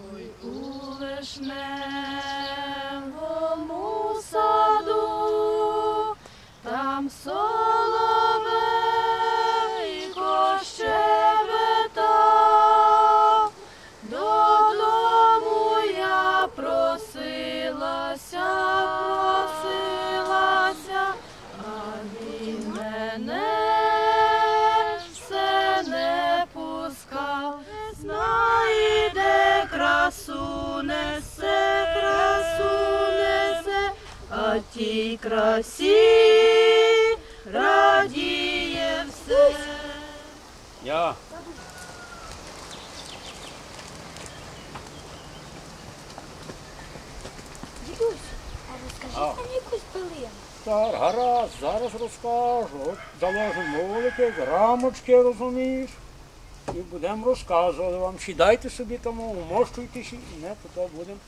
Oj. Тій красі радіє все. Я. Дідусь, а розкажіть А. мені якусь пилину. Так, гаразд, зараз розкажу. От заложимо молики, рамочки, розумієш. І будемо розказувати вам. Сідайте собі тому, умощуйтеся, і не то будемо.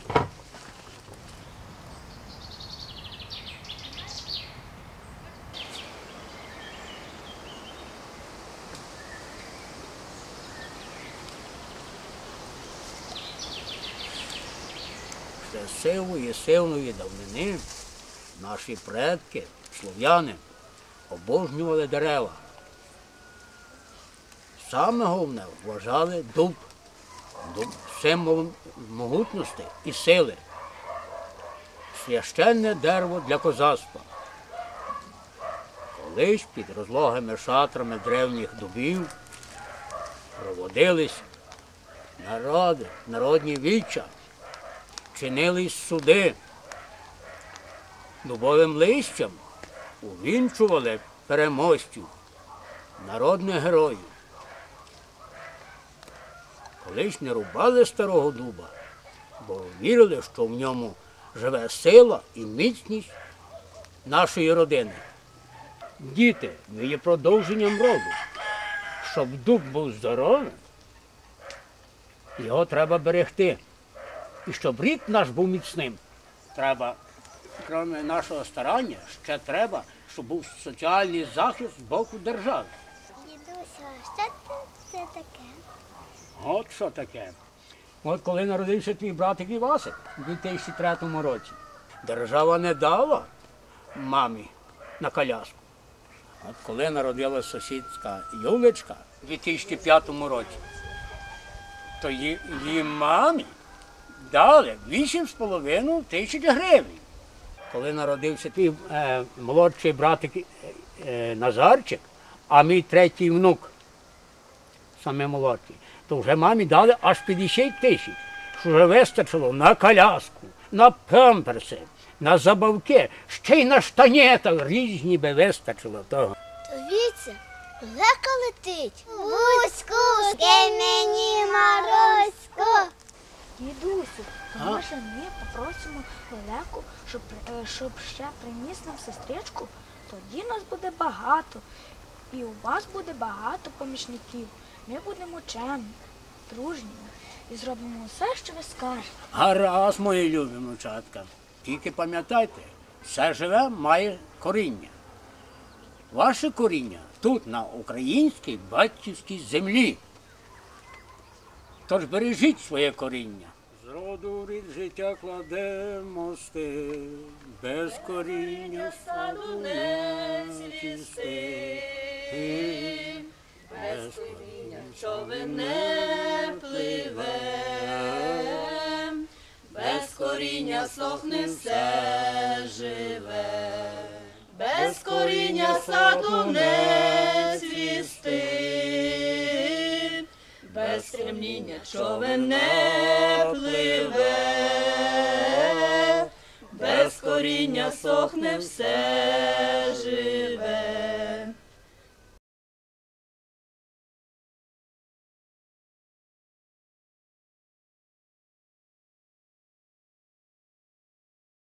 Ще з сивої, сивної давнини наші предки, слов'яни, обожнювали дерева. Саме головне вважали дуб, дуб символом могутності і сили. Священне дерево для козацтва. Колись під розлогими шатрами древніх дубів проводились народи, народні віча, чинились суди. Дубовим листям увінчували переможців, народних героїв. Колись не рубали старого дуба, бо вірили, що в ньому живе сила і міцність нашої родини. Діти, ви є продовженням роду. Щоб дуб був здоровим, його треба берегти. І щоб рік наш був міцним, треба, крім нашого старання, ще треба, щоб був соціальний захист з боку держави. Дідуся, що це, це таке? От що таке. От коли народився твій братик Івасик у 2003 році, держава не дала мамі на коляску. От коли народилася сусідська Юлечка у 2005 році, то їй мамі дали 8,5 тисяч гривень. Коли народився твій е, молодший братик е, е, Назарчик, а мій третій внук саме молодший, то вже мамі дали аж 50 тисяч, що вже вистачило на коляску, на памперси, на забавки, ще й на штанетах різні би вистачило того. Дивіться, лека летить. Гуську, мені морозьку. Дідусю, А? може ми попросимо Олеку, щоб, е, щоб ще приніс нам сестричку? Тоді нас буде багато. І у вас буде багато помічників. Ми будемо чемні, дружніми і зробимо все, що ви скажете. Гаразд, мої любі внучатка. Тільки пам'ятайте, все живе має коріння. Ваше коріння тут, на українській батьківській землі. Тож бережіть своє коріння. Рід життя кладе мости, без коріння саду не цвісти. Без коріння човен не пливе, без коріння сохне все живе, без коріння саду не цвісти, без кремніння човен не коріння сохне все живе.